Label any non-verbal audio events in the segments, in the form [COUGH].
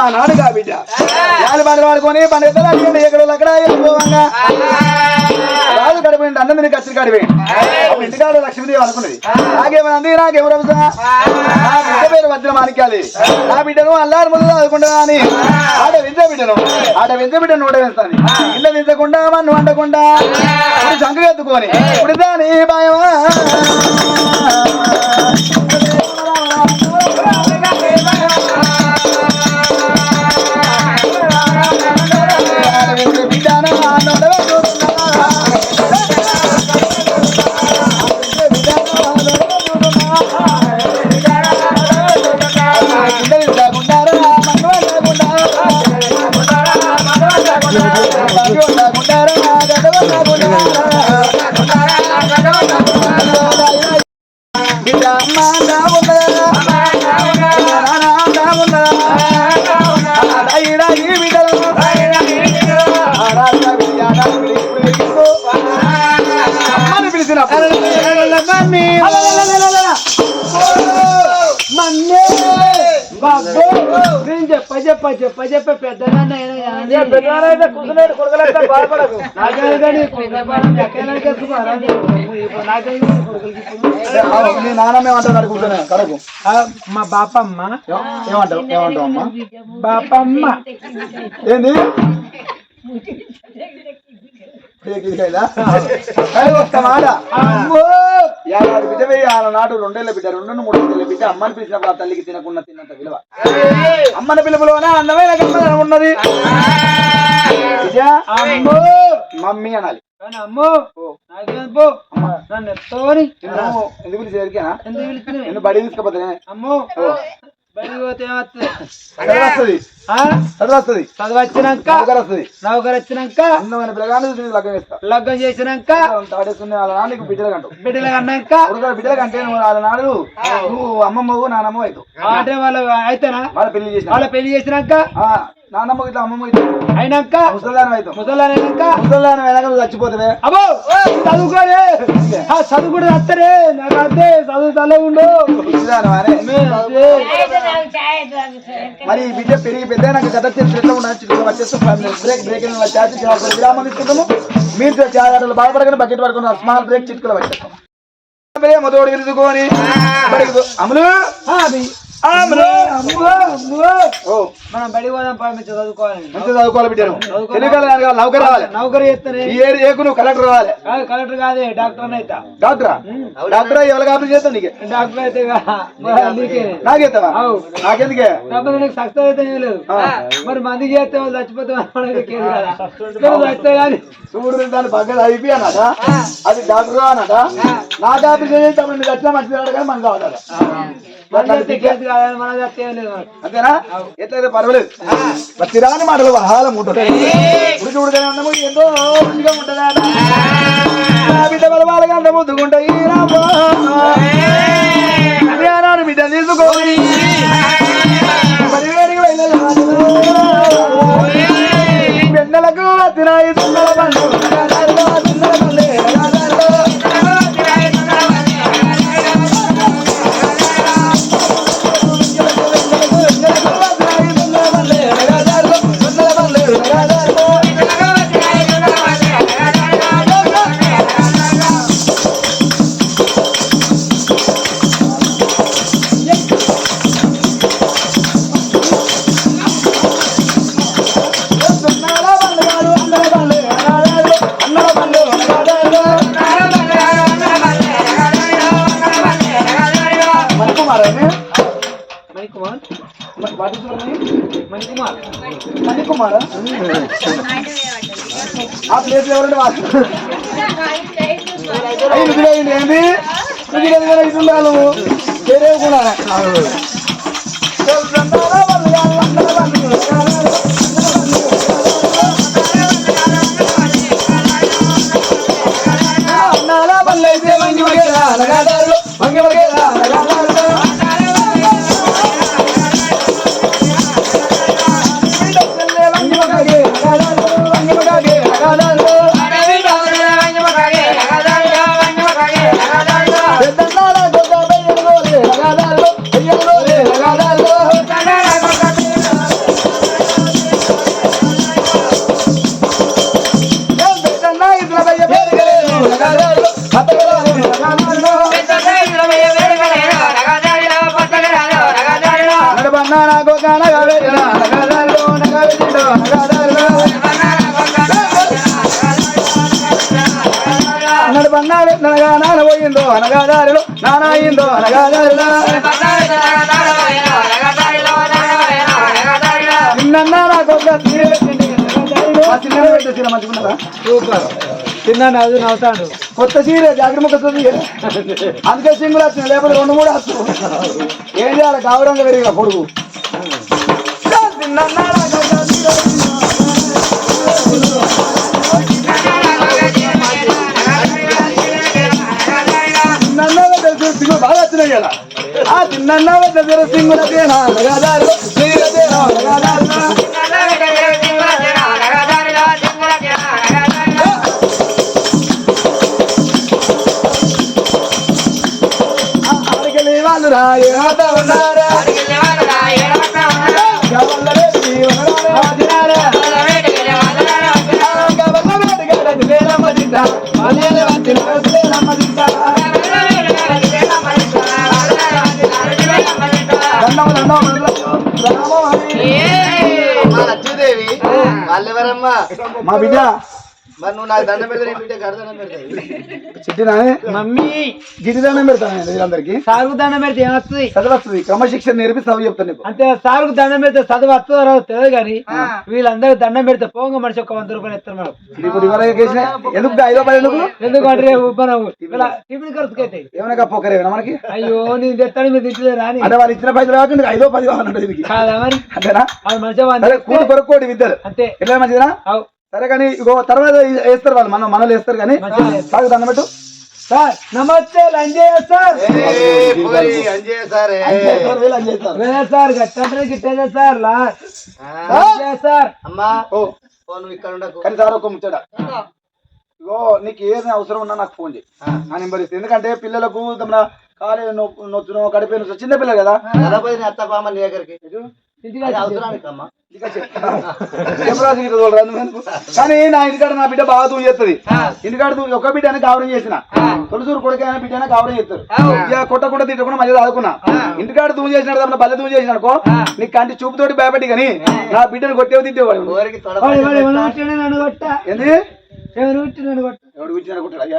ఆనాడుగా బిడ్డ. వాళ్ళు బండి వాడుకొని పండుగ ఎక్కడ ఎక్కడ వెళ్ళిపోవంగా గడిపోయింది అన్నం తిని కచ్చి గడిపోయింది ఇంటికాడు లక్ష్మీదేవి అనుకున్నది. నాకేమన్నది నాకేమో రమసా నా బిడ్డ పేరు వజ్ర మాణిక్యాలి. నా బిడ్డను అల్లారు ముందు చదువుకుంటా అని. ఆడ విద్య బిడ్డను. ఆడ విద్య బిడ్డను నోట వేస్తాను. ఇళ్ళ దించకుండా మన్ను వండకుండా. ఇప్పుడు శంఖ ఎత్తుకొని. ఇప్పుడు దాని భయమా? పిలిచిన నేను చెప్ప చెప్ప చెప్ప చెప్ప పెద్దనాన్న నీ నాన్నమ్మ ఏమంటారు? కూర్చొని కడకు మా బాపమ్మ. ఏమంటావు ఏమంటావు అమ్మా? బాపమ్మ. ఏంది? ఒక్క మాట. అమ్మో! ఏడాది బిడ్డ వెయ్యి ఆరు నాడు రెండేళ్ళ బిడ్డ రెండు మూడు నెలల బిడ్డ అమ్మని పిలిచినప్పుడు ఆ తల్లికి తినకుండా తిన్నంత విలువ. అమ్మని పిలుపులోనే? అందమైన గమ్మన ఉన్నది. మమ్మీ అనాలి. ఎందుకు పిలిచి ఎరికేనా ఎందుకు నిన్ను బడి తీసుకపోతే అమ్మో బయటికి పోతే చదువు వస్తుంది ఆ? చదువు వస్తుంది చదువు వచ్చినాక నౌకరు అందమైన పిల్లగానే లగ్గం చేసినాక వాళ్ళ నీకు బిడ్డలు కంటూ. బిడ్డలు కొడుకు బిడ్డలు కంటే నువ్వు వాళ్ళ నాడు నువ్వు అమ్మమ్మవు నానమ్మ అవుతావు అంటే వాళ్ళు అయితేనా? వాళ్ళ పెళ్ళి చేసిన వాళ్ళ పెళ్ళి చేసినాక ఆ, నాన్నమ్మ ఇట్లా అమ్మమ్మ ఇట్లా అయినాక అబ్బో చదువు కూడా వస్తారే నాకు అంతే చదువు అనే మరి బిడ్డ పెరిగి పెద్ద నాకు గత ఎట్లా వచ్చేస్తూ బ్రేక్ బ్రేక్ వచ్చేసి విరామం తీసుకుంటాము మీరు చాలా బాధపడకుండా బకెట్ పడుకున్నారు స్మాల్ బ్రేక్ చిట్టుకులు వచ్చేస్తాం మొదటి అమలు. మనం బడి పోదాం పంపించి చదువుకోవాలి. మంచిగా చదువుకోవాలి బిడ్డను ఎన్నికల నౌకరు రావాలి నౌకరీ చేస్తానే ఈ ఏరి ఏకు నువ్వు కలెక్టర్ రావాలి కాదు కలెక్టర్ కాదే డాక్టర్ అయితా. డాక్టరా? డాక్టరా? ఆపరేషన్ చేస్తావు నీకే? డాక్టర్ అయితే నాకేస్తావా? అవు. నాకెందుకే? నీకు సక్సెస్ అయితే ఏం లేదు. మరి మందికి చేస్తే వాళ్ళు చచ్చిపోతే చూడు దాని పక్కన అయిపోయి అన్నట అది డాక్టర్ అన్నట ఆపరేషన్ చేస్తే అప్పుడు నీకు వచ్చినా మంచిది కానీ మనకు కావాలి అంతేనా? ఎట్లయితే పర్వాలేదు. తిరాని మాటలు బహాలం ఉంటుంది చూడగానే అందము ఎంతో ఉంటుందా? బిడ్డ బలవాలుగా అంత ముద్దుకుంటాయి నాడు బిడ్డ తీసుకోని ఆ ఎవరంటే వాళ్ళు అయ్యి నువ్వు ఏంది నువ్వు వేరే కూడా అనగా నాన్న పోయిందో అనగాదారులు నానా అయిందో అనగాదారులు నిన్న నాకు ఒక సీర పెట్టింది. ఆ చిన్న పెట్టే సీర మంచిగున్నదా? సూపర్. తిన్నాను అది నవ్వుతాడు కొత్త చీర జాగ్రత్త అందుకే సింగులు వచ్చింది లేకపోతే రెండు మూడు వస్తుంది ఏం చేయాలి? గౌరవంగా పెరిగిన పొడుగు. చిన్నన్నవ వచ్చినాయి కదా ఆ చిన్నన్నవ తెలుసు సింగులకేనా నగదారు సింగులకేనా నగదారు అడిగలే వాళ్ళెవరమ్మా మా బిడ్డ మరి నువ్వు నాకు దండం పెడితే నేను బిడ్డ గడదండం పెడతాయి చిట్టినానే మమ్మీ. గిరి దండం పెడతాను వీళ్ళందరికీ? సారుకు దండం పెడితే ఏమొస్తుంది? చదవస్తుంది. క్రమశిక్షణ నేర్పి చదువు చెప్తాను అంతే సారుకు దండం పెడితే చదువు వస్తుందో రాదో తెలియదు కానీ వీళ్ళందరూ దండం పెడితే పోంగ మనిషి ఒక వంద రూపాయలు ఇస్తారు మేడం. ఇప్పుడు ఎందుకు ఐదో పది ఎందుకు? ఎందుకంటే రేపు మనం ఇలా టిఫిన్ ఖర్చుకి అవుతాయి ఏమైనా పొక్కరేమైనా మనకి? అయ్యో నేను తెస్తాను మీరు తింటే రాని. అంటే వాళ్ళు ఇచ్చిన పైసలు కాకుండా ఐదో పది కావాలంటే కాదా మరి? అంతేనా? మంచిగా కూడి కొరకోటి విద్యలు అంతే. ఎట్లా మంచిదా అవు. సరే కానీ ఇగో తర్వాత వేస్తారు వాళ్ళు మనం మనలు వేస్తారు కానీ. సాగు పెట్టు సార్ నమస్తే సార్. అంజయ్య సారే సార్ గట్టంటే గిట్టేదే సార్ లంజయ్య సార్. అమ్మా. నువ్వు ఇక్కడ ఉండకు. కానీ సార్ ఒక ముచ్చట. ఇగో నీకు ఏదైనా అవసరం ఉన్నా నాకు ఫోన్ చేయి. నా నెంబర్ ఇస్తే. ఎందుకంటే పిల్లలకు మన కాలు నొప్పి నొచ్చునో కడిపోయిన చిన్న పిల్లలు కదా. నేను అత్త బామ్మ నీ దగ్గరికి. ఎందుకు? కానీ నా ఇంటికాడ నా బిడ్డ బాగా దూరం చేస్తుంది. ఇంటికాడ దూరం ఒక బిడ్డ అని కావడం చేసిన. తొలసూరు కొడుకు అయినా బిడ్డ అయినా కావడం చేస్తారు. ఇక కొట్టకుండా తిట్టకుండా మధ్య ఆదుకున్నా ఇంటికాడ దూరం చేసినాడు తప్ప బల్లె దూరం చేసిన అనుకో నీకు కంటి చూపుతోటి భయపెట్టి కానీ నా బిడ్డను కొట్టేవి తిట్టేవాడు ఊరికి ఎవడు కొట్టాడు అయ్యా.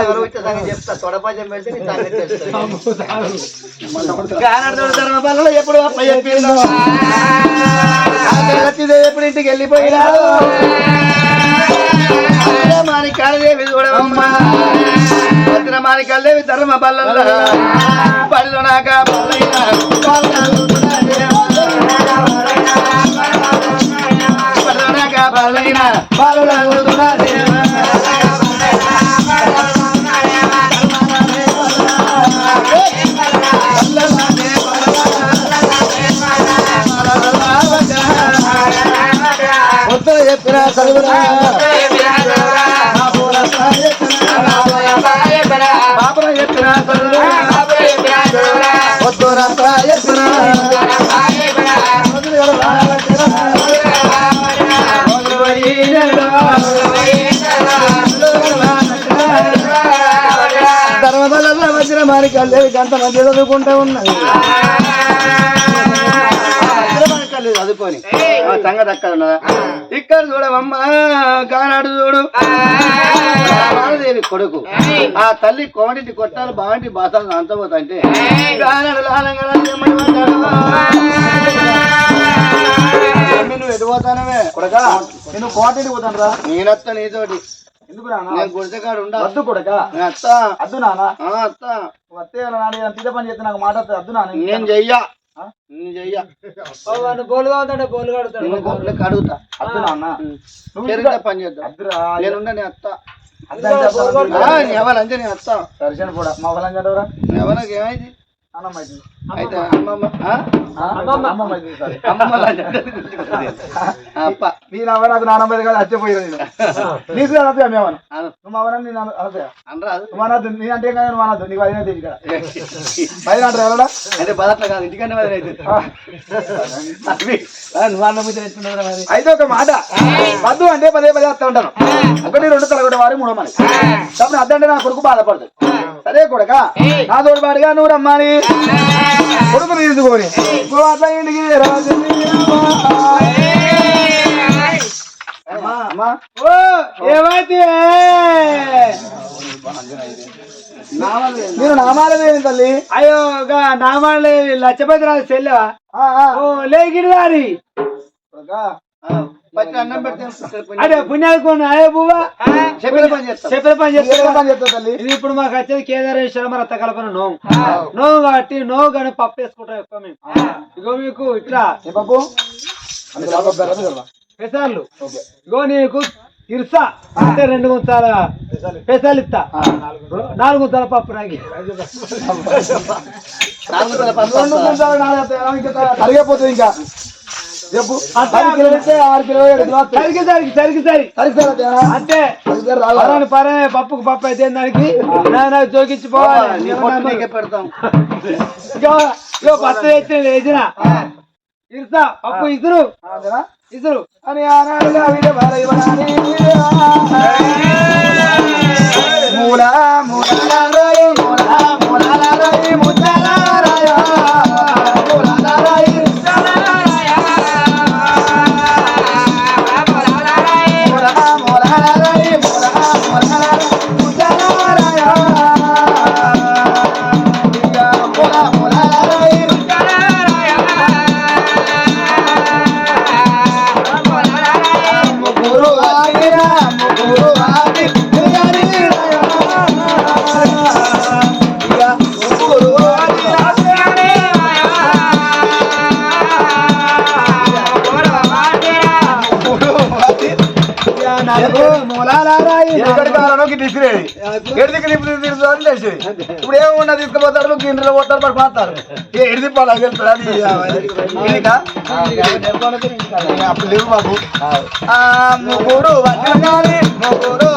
ఎవరు చెప్తా. తొడపజం పెడితే నీ తెలుస్తుంది. కానాడు ధర్మ బలలో ఎప్పుడు అప్ప చెప్పిందో ఎప్పుడు ఇంటికి వెళ్ళిపోయినా? మాణికాలదేవి చూడవమ్మా భద్ర మాణికాలదేవి ధర్మ బలలో పడిలో నాక ఉత్తర చెప్పిన చదువురా వచ్చిన మారికల్లేవి గంట మధ్య చదువుకుంటూ ఉన్నది. చదువుకొని సంగతి అక్కడ ఉన్నదా? ఇక్కడ చూడవమ్మా కానాడు చూడు. కొడుకు. ఆ తల్లి కోమటి కొట్టాలి బావంటి బాసాలు అంతపోతుంటే కానాడు లాలంగా నువ్వు ఎదిపోతానవే కొడకా. నేను కోటకి పోతాను రా నేనత్త నీతోటి. వద్దు కొడక. అద్దు నానా ఆ, అత్త. వస్తే నాన్న పని చేస్తే నాకు మాట వస్తుంది. అద్దు నాన్న. నేను చెయ్యా. బోలుగా అవుతాడు బోలు కడుతాడు. నేను గొప్పలకి అడుగుతా అద్దు నాన్న. నువ్వు చెరుకుతా పని చేద్దాం. అద్దురా నేనుండా నేను అత్త. ఎవరంటే అత్త మా ఎవరికి ఏమైంది? అయితే. అమ్మమ్మ. అప్ప. నీ నాకు నానమ్మ కాదు అచ్చిపోయినా నేను. నీకు అనద్దు అమ్మేమను అను. నువ్వు అవన్నీ నేను అనద్దు అనరాదు. నువ్వు అనద్దు నీ అంటే కానీ నువ్వు అనద్దు నీకు అదినే తెలియదు ఇక్కడ. పైన అంటారు ఎవరా అయితే బదట్ల కాదు ఇంటికన్నా మరి అయితే. అవి, ఆ, నువ్వు అన్న ముద్ర ఎత్తుకున్నావురా మరి. అయితే ఒక మాట. వద్దు అంటే పదే పదే వస్తా ఉంటాను. ఒకటి రెండు తలగొట్ట వారి మూడో మరి తప్పుడు అద్దంటే నా కొడుకు బాధపడతాడు. సరే కొడక నా తోడు పాడుగా నువ్వు రమ్మని తీసుకొని. అట్లా ఇంటికి రాజు ఏమైతే? మీరు నామాలు వేయండి తల్లి. అయ్యో గా నామాలు లచ్చపతి రాజు చెల్లెవా. ఓ లేకిడి పచ్చి అన్నం పెడితే అదే పుణ్యాలు కొన్ని అయ్యే పువ్వా చెప్పిన పని చేస్తాం. చెప్పిన పని ఇది ఇప్పుడు మాకు వచ్చేది కేదారేశ్వర మరి అత్త కలపన నోము. నోము కాబట్టి నోవు కానీ పప్పు వేసుకుంటాం ఎక్కువ మేము. ఇగో మీకు ఇట్లా. పెసార్లు. ఓకే. ఇగో నీకు ఇరుసా. అంటే రెండు గుంతాల పెసాలు ఇస్తా. నాలుగు గుంతాల పప్పు రాగి. నాలుగు రెండు. గుంటలు నాలుగు వస్తాయి. ఇంకా. పది కిలోలు ఇస్తే ఆరు కిలో. సరికి సరికి సరికి సరి రాదా? పరాని పరే పప్పుకు పప్పు అయితే దానికి? నీకే ఇగో పత్త తెచ్చిన వేసిన ఇరుసా పప్పు ఇసురు? ఇసురు. అని ఆనాడుగా వీడ భారయ్యవనాని మూల మూల కావాలనో డిసిరేది ఎడిదికి నిప్పు తీసుకొని తెలిసి ఇప్పుడు ఏమన్నా తీసుకుపోతారు గిన్నెలో పోతారు మరి పోతారు ఏ ఎడి తిప్పాలి అది తెలుసు అది? అప్పుడు లేవు బాబు. ఆ ముగ్గురు ముగ్గురు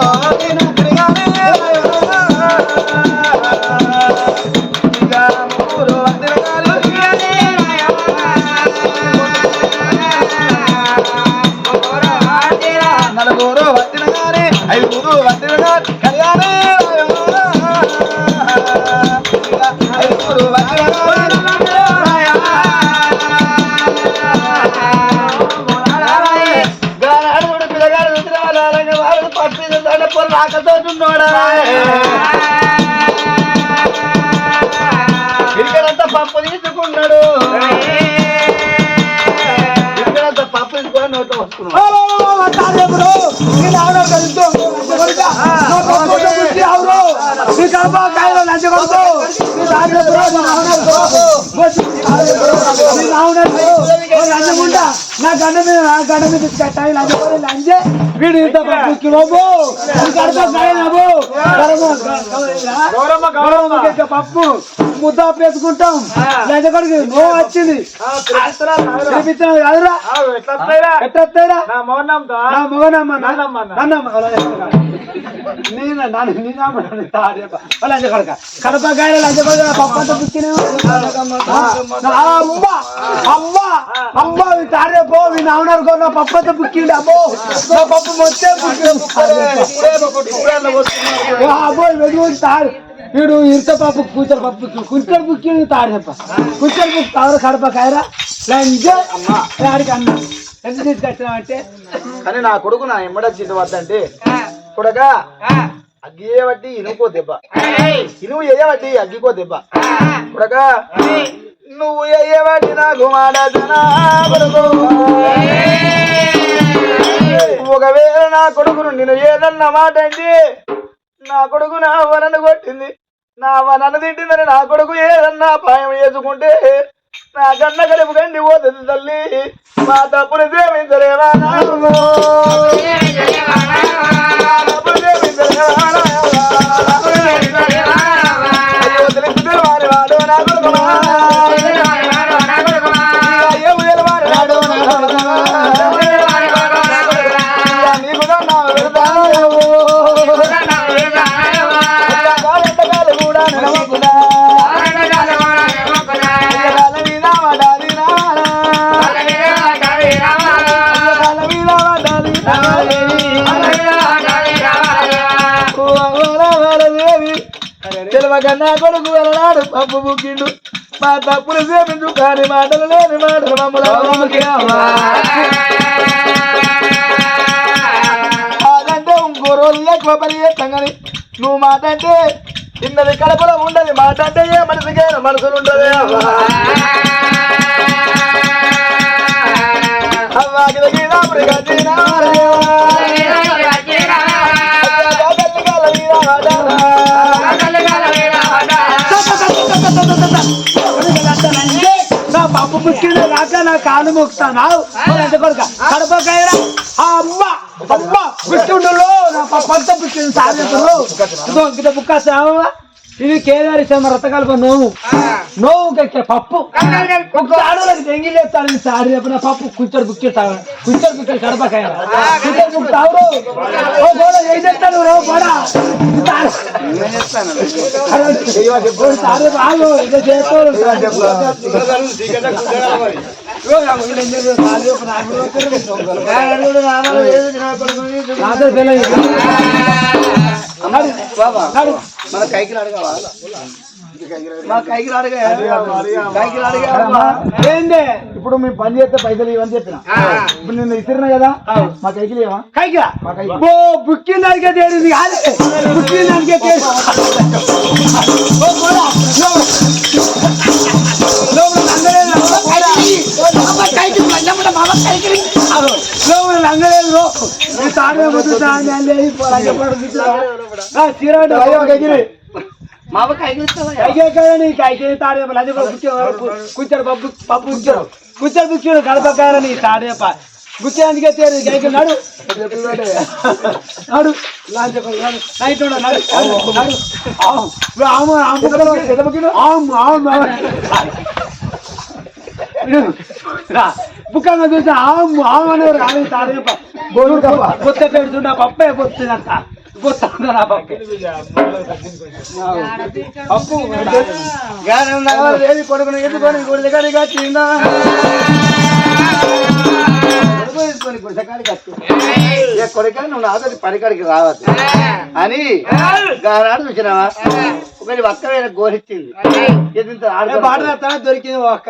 పట్టిన దండ పొర రాకతో ఉన్నోడా ఇక్కడంతా పప్పు తీసుకున్నాడు ఇక్కడంతా పప్పు తీసుకొని నోట్లో వస్తున్నాడు నా గండ మీద నా గండ మీద కట్టాయి లంచ పడి లంచే వీడు ఇంత పప్పు కిలోబో కడప కాయనబో గౌరమ్మ గౌరమ్మ పప్పు ముద్ద వేసుకుంటాం లంచ కొడుకు నో వచ్చింది. నా మొగనమ్మ. నేను నన్ను పుచ్చిన అమ్మ అమ్మ అమ్మ తాడే పో మీ పుక్కిండి అమ్మో నా పప్పు మొత్తం అబ్బో వెలుగు తాడు. వీడు ఇరుత పప్పు కూచర పప్పు కుంచర బుక్కి తాడు చెప్ప కుంచర బుక్ తాడు కడప కాయరా ఆడికి అన్న. ఎంత తీసుకొచ్చినావంటే? కానీ నా కొడుకు నా ఎమ్మడొచ్చింది వద్దంటే కొడగా అగ్గియే బట్టి ఇనుకో దెబ్బ. ఇనువు వేయబట్టి అగ్గికో దెబ్బ. కొడగా నువ్వు వేయబట్టి నాకు మాడదనా కొడుకు. ఒకవేళ నా కొడుకును నేను ఏదన్న మాట అంటే నా కొడుకు నా వనను కొట్టింది. నా వనను తిట్టిందని నా కొడుకు ఏదన్నా పాయం చేసుకుంటే నా కన్న కడుపు కండి పోతుంది తల్లి. మా తప్పును సేవించలేవా నాకు సేవించలేవా వాడు నా కొడుకు తెలివకన్నా కొడుకు వెళ్ళనాడు పప్పు బుక్కిండు మా తప్పులు సేపించు కాని మాటలు లేని మాటలు మమ్మల్ని కాదంటే ఇంకో రోజులు ఎక్కువ పని చేస్తాం కానీ నువ్వు మాట అంటే చిన్నది కడపలో ఉండదు మాట అంటే ఏ మనిషికే మనసులు ఉంటది అవ్వాకి దగ్గర కాలు మొక్కుతాను ఎంత కొడుక. కడపకాయరా. ఆ అమ్మ అమ్మ పుట్టిండు నా పప్పు అంతా పుట్టింది సాధ్యతలు ఇదో బుక్క సావా ఇది కేదారి శర్మ రతకల్ప నోవు. నోవు కక్కే పప్పు. ఒక ఆడోళ్ళకి దెంగిలి ఎత్తాను సారి చెప్పిన పప్పు కుచ్చడు బుక్కి కుచ్చడు బుక్కలు కడపకాయ. కుచ్చడు బుక్ తావురు ఓ గోడ ఏం రో గోడ మన కైకి అడగవా మా కైకి అడగ కైకి అడగ ఏందే ఇప్పుడు మేము పని చేస్తే పైసలు ఇవని చెప్పిన ఇప్పుడు నిన్ను ఇస్తున్నా కదా మా కైకి లేవా కైకిరా ఓ బుక్కి దానికే తేడింది కాదు బుక్కి దానికే తేడు ఓ పోరా. లోపల. లోపల లంగలేదు రా. పోరా. అదో. లోపల లంగలేదు రో. ఈ తాడే పోతు తాడే లేదు. పోరా. చెప్పడు గిట్లా. ఆ, చీరాడు. మామ కైకి తాడే కూర్చోడు పప్పు పప్పు కూర్చోడు కూర్చోడు బుక్కి కడపకాయలు నీ తాడే బుక్కి అందుకే తేరు కైకి నాడు నాడు నాడు నైట్ నాడు నాడు ఆము ఆము ఆము బుక్కంగా చూస్తే ఆము ఆము అనేవారు కానీ తాడే గోడు కొత్త పెడుతుండ పప్పే పొత్తుందంట కొత్త నా పప్పే. పప్పు లేని కొడుకుని ఎత్తుకొని గుడి దగ్గరికి వచ్చిందా? కొడుకు నువ్వు నాతో పనికాడికి రావద్దు అని గానాడు చూసినావా? ఒకటి ఒక్కవేళ పాట వేస్తానో దొరికింది ఒక్క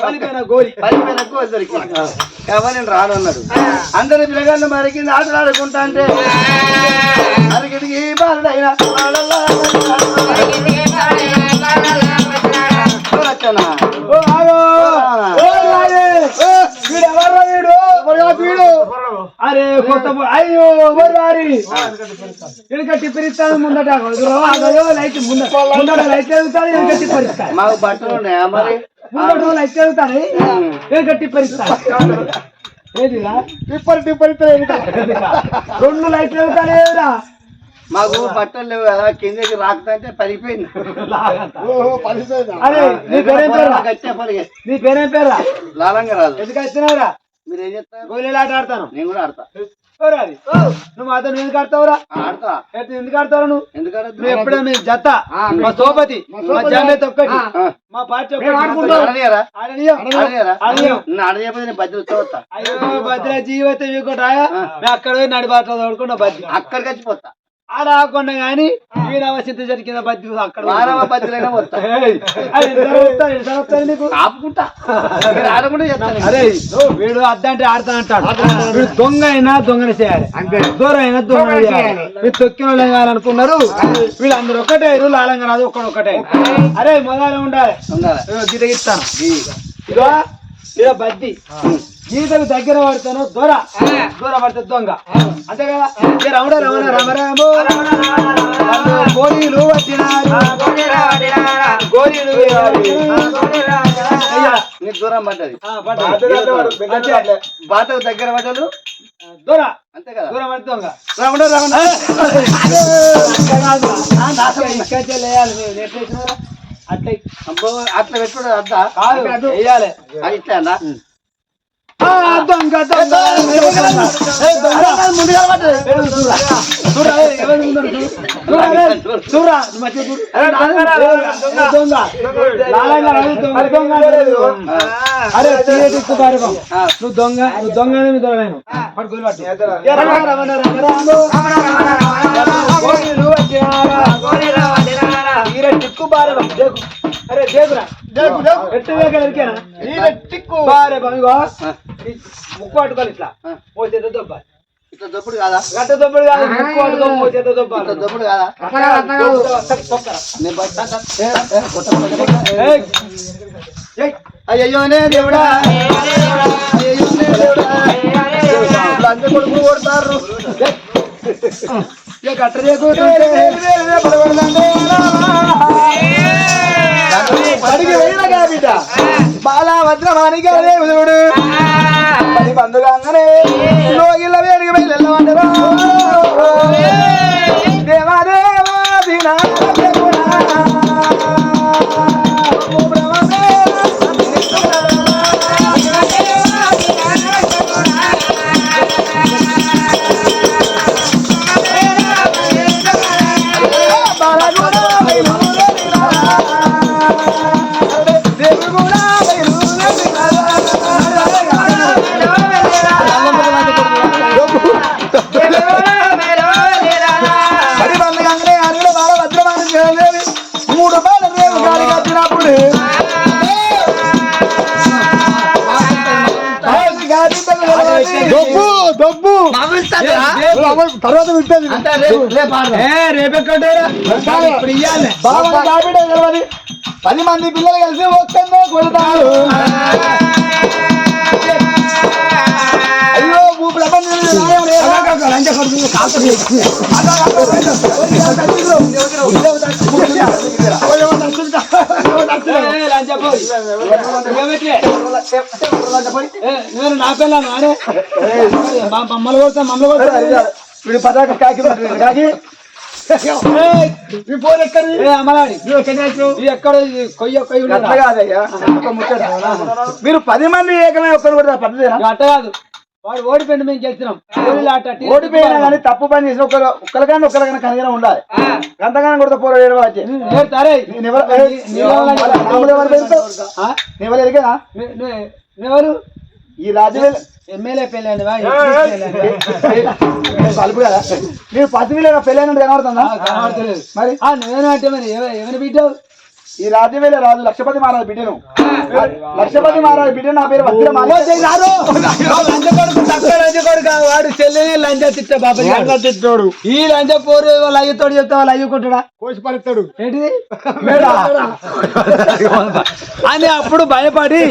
పలిపోయిన గోలి. పదివేల గోలు దొరికింది. కాబట్టి నేను రాను అన్నాడు. అందరి పిల్లగాళ్ళు మరికింది ఆటలు ఆడుకుంటా అంటే. అరిగిడికి బాలుడైనా. ఓ ఆగో ఓ రాజే వీడు ఎవర్రా వీడు వీడు అరే కొత్త అయ్యో వారి టిప్పరిస్తాను ముందట. లైట్ ముందట లైట్ వెళ్తాను వెనక టిప్పరిస్తాను మాకు బట్టలు ఉన్నాయా మరి? ముందట లైట్ టిప్పర్ టిప్పర్ రెండు లైట్లు మాకు బట్టలు లేవు కదా కిందకి రాకుతంటే పడిపోయింది అరే నీ పేరేం పేరా నీ పేరేం పేరా లాలంగా రాదు ఎందుకు వచ్చినావురా? మీరు ఏం చేస్తారు ఆడతాను. నేను కూడా ఆడతా. నువ్వు మాతో ఎందుకు ఆడతావురా? ఆడతా. ఎందుకు ఆడతావు నువ్వు? మీ జత సోపతి జామేత ఒక్కటి పార్టీ భద్ర జీవితం రాయా? అక్కడ పోయి అక్కడికి వచ్చిపోతా. ఆడ ఆకుండా కానీ వీరవ చింత జరిగిన బద్ది అక్కడ మానవ బద్దలైనా వస్తా ఏయ్, అది ఎంత వస్తా, ఎంత వస్తుంది నీకు. ఆపుకుంటా. [LAUGHS] మీరు ఆడకుండా చేస్తాను అరే వీడు అద్దంటే ఆడతా అంటాడు. వీడు దొంగ అయినా దొంగని చేయాలి. దూరం అయినా దొంగ చేయాలి. వీడు తొక్కిన కావాలనుకున్నారు వీళ్ళు అందరు ఒకటే లాలంగా రాదు ఒక్కడు ఒకటే. అరే మొదలు ఉండాలి. ఉండాలి. గీత ఇదో బద్ది. గీతకు దగ్గర పడతాను దొర. దూర పడితే దొంగ. అంతే కదా? రమణ రమణ రమ. రాము గోళీలు వచ్చినారు. గోళీలు అయ్యా. నీకు దూరం పడ్డది. బాతకు దగ్గర పడ్డలు దూర. అంతే కదా? దూరం పడితే దొంగ. రమణ రమణ. మీరు. ఎట్లా వేసినారా? అట్లా అట్లా పెట్టుకోవడం అద్దా కాదు వేయాలి ఇట్లా దొంగ దొంగ ముందుగా చూరా దొంగ. అరే తీయటి ఇస్తు పారిపం. నువ్వు దొంగ నువ్వు దొంగ నేను పట్టుకొని పట్టు తీర టిక్కు పారిపం. దేకు. అరే దేకురా దేకు, దేకు. ఎట్టు వేగ ఎరికేనా? ఈయన టిక్కు. ఇగో. ఈ ముక్కు పట్టుకోవాలి ఇట్లా. పోసేదో దొబ్బ. ఇట్లా దొప్పుడు కాదా? గట్ట దొబ్బడు కాదు ముక్కు పట్టుకో పోసేదో దొబ్బ ఇట్లా దొప్పుడు కాదా? దేవుడా. అయ్యయ్యోనే దేవుడా. లంచ కొడుకు కొడతారు. ఏ గట్ట చేయకుంటుంటే పడికి వెళ్ళగా బిడ్డ. బాలభద్రమానికి అదే ఉదుడు పది బంధుగానే ఇప్పుడు ఇయ్యాలి బాబా కాబిడే గెలవది పది మంది పిల్లలు కలిసి ఒక్కనే కొడతారు అయ్యో ఊపిరి నేను నా అరే మా- మమ్మల్ని కొడతా మమ్మల్ని కొడతా. వీడు పదాక కాకి. కాకి? ఫోన్ ఎక్కడి? ఎక్కడ కొయ్య కొయ్య కాదయ్యా. మీరు పది మంది ఏకమే ఒక్కరు కూడా పద్ధతేనా? ఇక అట్ట కాదు. వాడు ఓడిపోయింది మేము గెలిచినాం. ఓడిపోయినా కానీ తప్పు పని చేసిన ఒకరు ఒక్కరికన్నా ఒక్కరికన్నా కనుక ఉండాలి. అంతగానే కొడితే పోరా వచ్చి. నేను ఎవరు నీ- నీ ఎవరు వాళ్ళ తమ్ముడు ఎవరు తెలుసు? ఆ? నేను ఎవరు ఎరిగేనా నీ- నీ- నువ్వెవరు ఈ రాజు ఎమ్మెల్యే పెళ్ళానివా కలుపు కదా. మీరు పసిమిలో పెళ్ళైనట్టు కనబడుతుందా? కనబడతలేదు. మరి? అంటే మరి ఎవ- ఎవరిని బిడ్డావు ఈ రాజ్యవేల రాజు లక్షపతి మహారాజు బిడ్డను. లక్షపతి మహారాజు బిడ్డ నా పేరు వాడు చెల్లెనే లంచ తిట్ట బాబా తిట్టాడు? ఈ లంచ పోరు వాళ్ళ అయ్యతోడు చెప్తా వాళ్ళ అయ్య కొట్టడా? కోసి పరుస్తాడు. ఏంటిది? అని అప్పుడు భయపడి